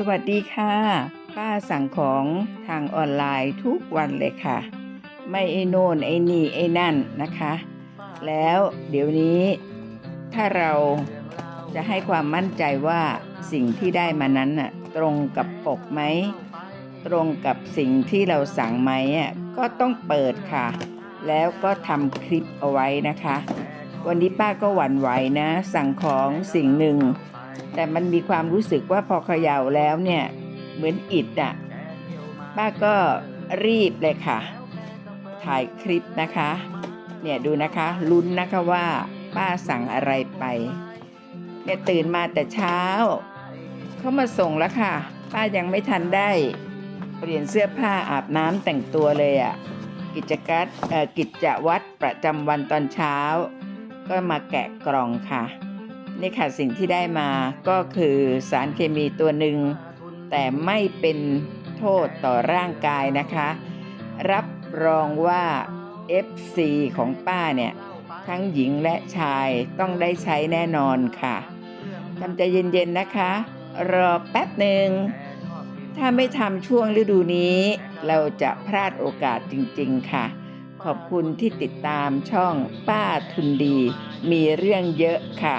สวัสดีค่ะ ป้าสั่งของทางออนไลน์ทุกวันเลยค่ะ ไม่ไอโน่นไอนี่ไอนั่นนะคะ แล้วเดี๋ยวนี้ถ้าเราจะให้ความมั่นใจว่าสิ่งที่ได้มานั้นน่ะตรงกับปกไหม ตรงกับสิ่งที่เราสั่งไหมอะก็ต้องเปิดค่ะ แล้วก็ทำคลิปเอาไว้นะคะ วันนี้ป้าก็หวั่นไหวนะ สั่งของสิ่งหนึ่ง แต่มันมีความรู้สึกว่าพอเขย่าแล้วเนี่ย เหมือนอิดอะป้าก็รีบเลยค่ะ ถ่ายคลิปนะคะ เนี่ยดูนะคะลุ้นนะคะว่า ป้าสั่งอะไรไปเนี่ยตื่นมาแต่เช้า เขามาส่งแล้วค่ะ ป้ายังไม่ทันได้ เปลี่ยนเสื้อผ้าอาบน้ำแต่งตัวเลยอะ่ะกิจกัดกิจวัตรประจำวันตอนเช้า ก็มาแกะกล่องค่ะ นี่ค่ะสิ่งที่ได้มาก็คือสารเคมีตัวหนึ่ง แต่ไม่เป็นโทษต่อร่างกายนะคะ รับรองว่า FC ของป้าเนี่ย ทั้งหญิงและชายต้องได้ใช้แน่นอนค่ะทำใจเย็นๆนะคะ รอแป๊บหนึ่ง ถ้าไม่ทำช่วงฤดูนี้ เราจะพลาดโอกาสจริงๆค่ะ ขอบคุณที่ติดตามช่องป้าทุนดี มีเรื่องเยอะค่ะ